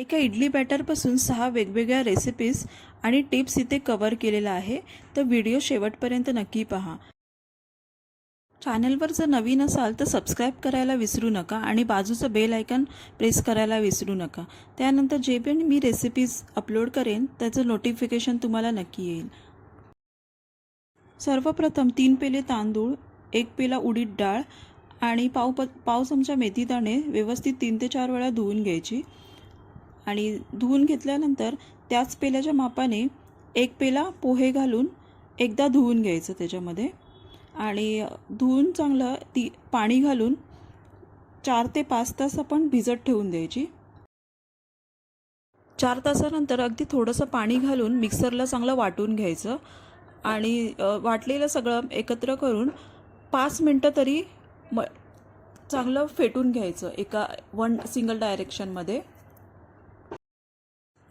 एका इडली बॅटरपासून सहा वेगवेगळ्या रेसिपीज आणि टिप्स इथे कवर केलेला आहे. तर व्हिडिओ शेवटपर्यंत नक्की पहा. चॅनलवर जर नवीन असाल तर सबस्क्राईब करायला विसरू नका आणि बाजूचं बेल आयकन प्रेस करायला विसरू नका. त्यानंतर जे पण मी रेसिपीज अपलोड करेन त्याचं नोटिफिकेशन तुम्हाला नक्की येईल. सर्वप्रथम तीन पेले तांदूळ एक पेला उडीद डाळ आणि पाव प पाव चमचा मेथी दाणे व्यवस्थित तीन ते चार वेळा धुवून घ्यायची. आणि धुवून घेतल्यानंतर त्याच पेल्याच्या मापाने एक पेला पोहे घालून एकदा धुवून घ्यायचं त्याच्यामध्ये. आणि धुवून चांगलं ती पाणी घालून चार ते पाच तास आपण भिजत ठेवून द्यायची. चार तासानंतर अगदी थोडंसं पाणी घालून मिक्सरला चांगलं वाटून घ्यायचं. आणि वाटलेलं सगळं एकत्र करून पाच मिनटं तरी म चांगलं फेटून घ्यायचं एका वन सिंगल डायरेक्शनमध्ये.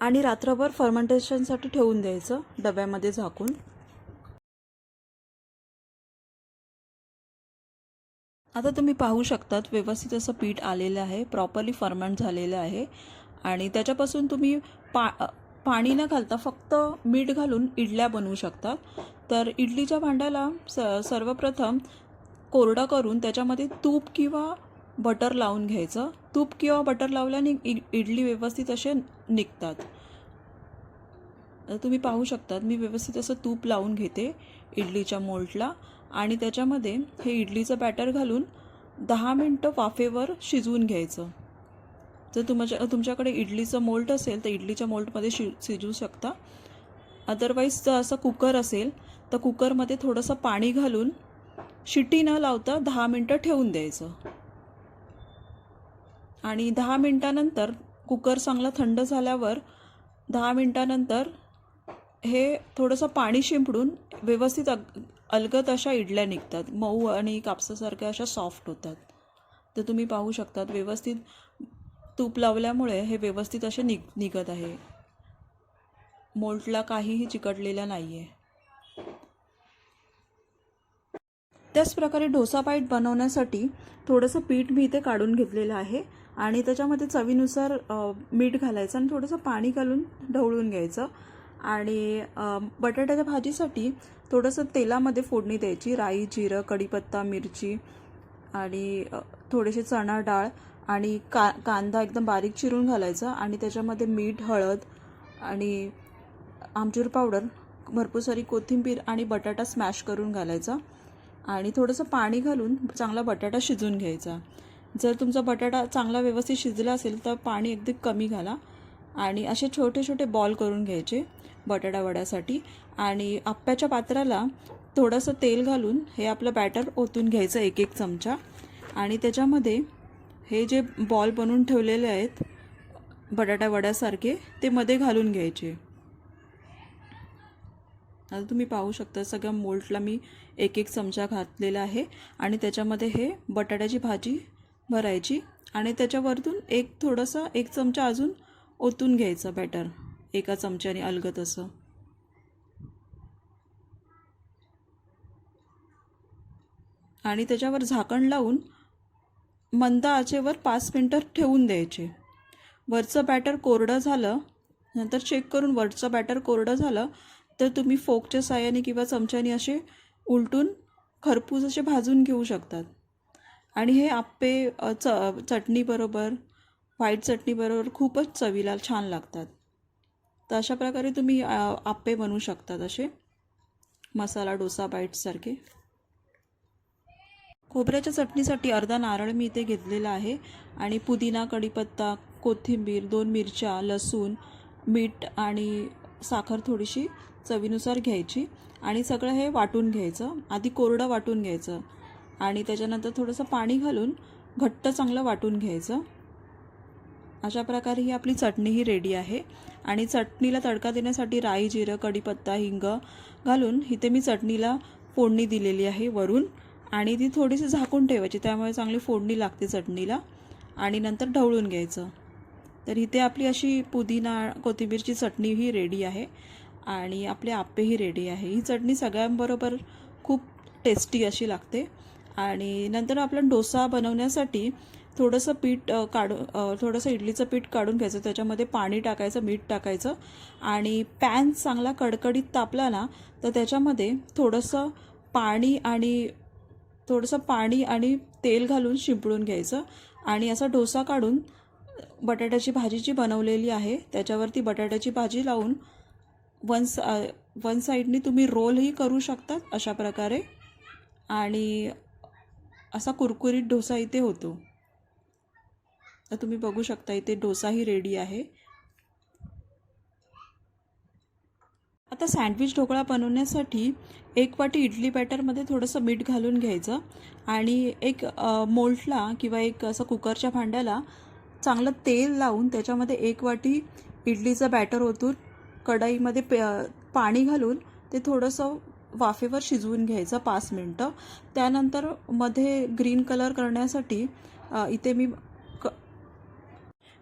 आणि रात्रभर फर्मेंटेशनसाठी ठेवून द्यायचं डब्यामध्ये झाकून. आता तुम्ही पाहू शकतात व्यवस्थित असं पीठ आलेलं आहे प्रॉपरली फर्मेंट झालेलं आहे. आणि त्याच्यापासून तुम्ही पा पाणी न घालता फक्त मीठ घालून इडल्या बनवू शकतात तर इडलीच्या भांड्याला स सर्वप्रथम कोरडा करून त्याच्यामध्ये तूप किंवा बटर लावून घ्यायचं. तूप किंवा बटर लावल्याने इ इडली व्यवस्थित असे निघतात. तुम्ही पाहू शकतात मी व्यवस्थित असं तूप लावून घेते इडलीच्या मोल्टला आणि त्याच्यामध्ये हे इडलीचं बॅटर घालून दहा मिनटं वाफेवर शिजवून घ्यायचं. जर तुमच्या तुमच्याकडे इडलीचं मोल्ड असेल तर इडलीच्या मोल्टमध्ये शि शिजवू शकता. अदरवाईज जर असं कुकर असेल तर कुकरमध्ये थोडंसं पाणी घालून शिटी न लावता दहा मिनटं ठेवून द्यायचं. आणि दहा मिनटानंतर कुकर चांगला थंड झाल्यावर दहा मिनटानंतर हे थोडंसं पाणी शिंपडून व्यवस्थित अग अलगत अशा इडल्या निघतात. मऊ आणि कापसासारख्या अशा सॉफ्ट होतात. तर तुम्ही पाहू शकतात व्यवस्थित तूप लावल्यामुळे हे व्यवस्थित असे निघ निघत आहे. मोल्टला काहीही चिकटलेला नाही आहे त्याचप्रकारे डोसा पाईट बनवण्यासाठी थोडंसं पीठ मी इथे काढून घेतलेलं आहे. आणि त्याच्यामध्ये चवीनुसार मीठ घालायचं आणि थोडंसं पाणी घालून ढवळून घ्यायचं. आणि बटाट्याच्या भाजीसाठी थोडंसं तेलामध्ये फोडणी द्यायची. राई जिरं कढीपत्ता मिरची आणि थोडेसे चणा डाळ आणि का कांदा एकदम बारीक चिरून घालायचा आणि त्याच्यामध्ये मीठ हळद आणि आमचूर पावडर भरपूर सारी कोथिंबीर आणि बटाटा स्मॅश करून घालायचा. आणि थोडंसं पाणी घालून चांगला बटाटा शिजवून घ्यायचा. जर तुमचा बटाटा चांगला व्यवस्थित शिजला असेल तर पाणी अगदी कमी घाला. आणि असे छोटे छोटे बॉल करून घ्यायचे बटाटा वड्यासाठी. आणि आप्प्याच्या पात्राला थोडंसं तेल घालून हे आपलं बॅटर ओतून घ्यायचं एक एक चमचा. आणि त्याच्यामध्ये हे जे बॉल बनवून ठेवलेले आहेत बटाटा वड्यासारखे ते मध्ये घालून घ्यायचे. आता तुम्ही पाहू शकता सगळ्या मोल्टला मी एक एक चमचा घातलेला आहे. आणि त्याच्यामध्ये हे बटाट्याची भाजी भरायची आणि त्याच्यावरतून एक थोडंसं एक चमचा अजून ओतून घ्यायचं बॅटर एका चमच्याने अलगत असं. आणि त्याच्यावर झाकण लावून मंद आचेवर पाच मिनटं ठेवून द्यायचे. वरचं बॅटर कोरडं झालं नंतर चेक करून वरचं बॅटर कोरडं झालं तर तुम्ही फोकच्या साह्याने किंवा चमच्याने असे उलटून खरपूस असे भाजून घेऊ शकतात. आणि हे आप्पे च चटणीबरोबर व्हाईट चटणीबरोबर खूपच चवीला छान लागतात. तर अशा प्रकारे तुम्ही आप्पे बनवू शकतात असे. मसाला डोसा बाईट्ससारखे खोबऱ्याच्या चटणीसाठी अर्धा नारळ मी इथे घेतलेला आहे. आणि पुदिना कढीपत्ता कोथिंबीर दोन मिरच्या लसूण मीठ आणि साखर थोडीशी चवीनुसार घ्यायची. आणि सगळं हे वाटून घ्यायचं. आधी कोरडं वाटून घ्यायचं. आणि त्याच्यानंतर थोडंसं पाणी घालून घट्ट चांगलं वाटून घ्यायचं. अशा प्रकारे ही आपली चटणीही रेडी आहे. आणि चटणीला तडका देण्यासाठी राई जिरं कढीपत्ता हिंग घालून इथे मी चटणीला फोडणी दिलेली आहे वरून. आणि ती थोडीशी झाकून ठेवायची त्यामुळे चांगली फोडणी लागते चटणीला. आणि नंतर ढवळून घ्यायचं. तर इथे आपली अशी पुदिना कोथिंबीरची चटणी ही रेडी आहे. आणि आपले आप्पेही रेडी आहे. ही चटणी सगळ्यांबरोबर खूप टेस्टी अशी लागते. आणि नंतर आपला डोसा बनवण्यासाठी थोडंसं पीठ काढून थोडंसं इडलीचं पीठ काढून घ्यायचं. त्याच्यामध्ये पाणी टाकायचं मीठ टाकायचं. आणि पॅन चांगला कडकडीत तापला ना तर त्याच्यामध्ये थोडंसं पाणी आणि थोडंसं पाणी आणि तेल घालून शिंपडून घ्यायचं. आणि असा डोसा काढून बटाट्याची भाजी जी बनवलेली आहे त्याच्यावरती बटाट्याची भाजी लावून वन सा वन साईडनी तुम्ही रोलही करू शकतात अशा प्रकारे. आणि असा कुरकुरीत डोसा इथे होतो. तर तुम्ही बघू शकता इथे डोसाही रेडी आहे. आता सँडविच ढोकळा बनवण्यासाठी एक वाटी इडली बॅटरमध्ये थोडंसं मीठ घालून घ्यायचं आणि एक मोल्टला किंवा एक असं कुकरच्या भांड्याला चांगलं तेल लावून त्याच्यामध्ये एक वाटी इडलीचं बॅटर ओतून कढईमध्ये पे पाणी घालून ते थोडंसं वाफेवर शिजवून घ्यायचं पाच मिनटं. त्यानंतरमध्ये ग्रीन कलर करण्यासाठी इथे मी क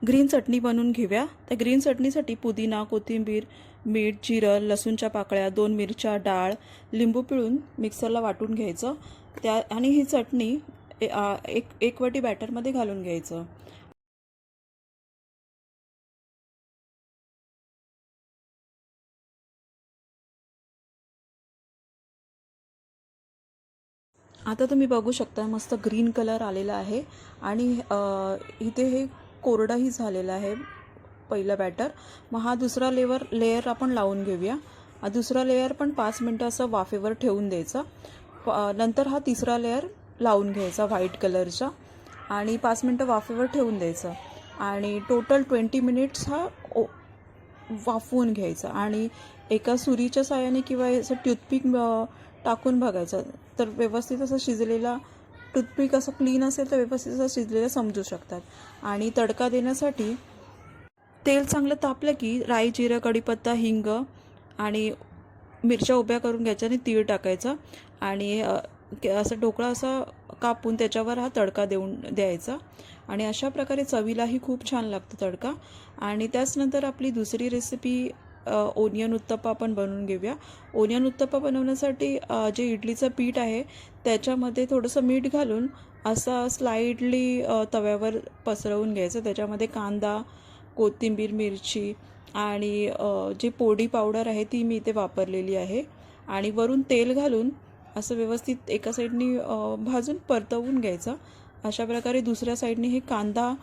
ग्रीन चटणी बनवून घेऊया. त्या ग्रीन चटणीसाठी पुदिना कोथिंबीर मीठ जिरं लसूणच्या पाकळ्या दोन मिरच्या डाळ लिंबू पिळून मिक्सरला वाटून घ्यायचं. त्या आणि ही चटणी ए- एक एक वाटी बॅटरमध्ये घालून घ्यायचं. आता तुम्ही बघू शकता मस्त ग्रीन कलर आलेला आहे. आणि इथे हे कोरडंही झालेलं आहे पहिलं बॅटर मग हा दुसरा लेवर लेयर आपण लावून घेऊया. दुसरा लेयर पण पाच मिनटं असं वाफेवर ठेवून द्यायचा. नंतर हा तिसरा लेयर लावून घ्यायचा व्हाईट कलरचा आणि पाच मिनटं वाफेवर ठेवून द्यायचं. आणि टोटल ट्वेंटी मिनिट्स हा ओ वाफवून घ्यायचा. आणि एका सुरीच्या साहाय्याने किंवा असं टूथपिक टाकून बघायचं. तर व्यवस्थित असं शिजलेला टूथपिक असं क्लीन असेल तर व्यवस्थित असं शिजलेलं समजू शकतात. आणि तडका देण्यासाठी तेल चांगलं तापलं की राई जिरं कढीपत्ता हिंग आणि मिरच्या उभ्या करून घ्यायच्या आणि तीळ टाकायचं. आणि असं ढोकळा असा कापून त्याच्यावर हा तडका देऊन द्यायचा. आणि अशा प्रकारे चवीलाही खूप छान लागतो तडका. आणि त्याचनंतर आपली दुसरी रेसिपी ओनियन उत्तप्पा आपण बनवून घेऊया. ओनियन उत्तप्पा बनवण्यासाठी जे इडलीचं पीठ आहे त्याच्यामध्ये थोडंसं मीठ घालून असा स्लाईडली तव्यावर पसरवून घ्यायचं. त्याच्यामध्ये कांदा कोथिंबीर मिरची आणि जी पोडी पावडर आहे ती मी इथे वापरलेली आहे. आणि वरून तेल घालून असं व्यवस्थित एका साईडनी भाजून परतवून घ्यायचं. अशा प्रकारे दुसऱ्या साईडनी हे कांदा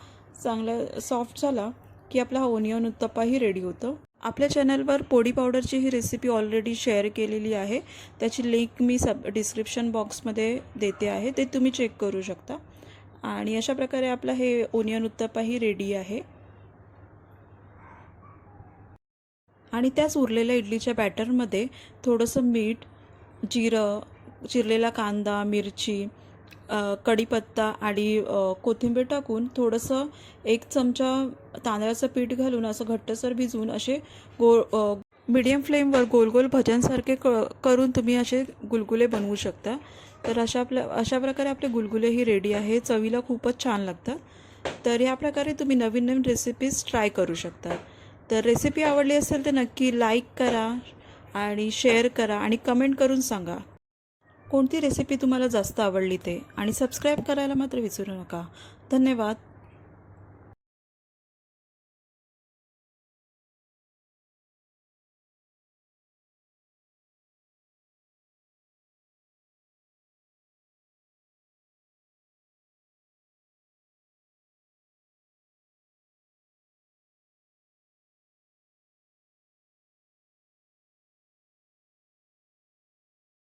चांगला सॉफ्ट झाला की आपला हा ओनियन उत्तप्पाही रेडी होतो. आपल्या चॅनलवर पोडी पावडरची ही रेसिपी ऑलरेडी शेअर केलेली आहे. त्याची लिंक मी सब डिस्क्रिप्शन बॉक्समध्ये देते आहे. ते तुम्ही चेक करू शकता. आणि अशा प्रकारे आपला हे ओनियन उत्तप्पाही रेडी आहे. आणि त्याच उरलेल्या इडलीच्या बॅटरमध्ये थोडंसं मीठ जिरं चिरलेला कांदा मिरची कढीपत्ता आणि कोथिंबीर टाकून थोडंसं एक चमचा तांदळाचं पीठ घालून असं घट्टसर भिजवून असे गोल मीडियम फ्लेमवर गोल गोल भज्यांसारखे क करून तुम्ही असे गुलगुले बनवू शकता. तर अशा आपल्या अशा प्रकारे आपले गुलगुलेही रेडी आहे. चवीला खूपच छान लागतात. तर ह्या प्रकारे तुम्ही नवीन नवीन रेसिपीज ट्राय करू शकता. तर रेसिपी आवडली असेल तर नक्की लाईक करा आणि शेअर करा आणि कमेंट करून सांगा. कोणती रेसिपी तुम्हाला जास्त आवडली ते? आणि सबस्क्राईब करायला मात्र विसरू नका. धन्यवाद.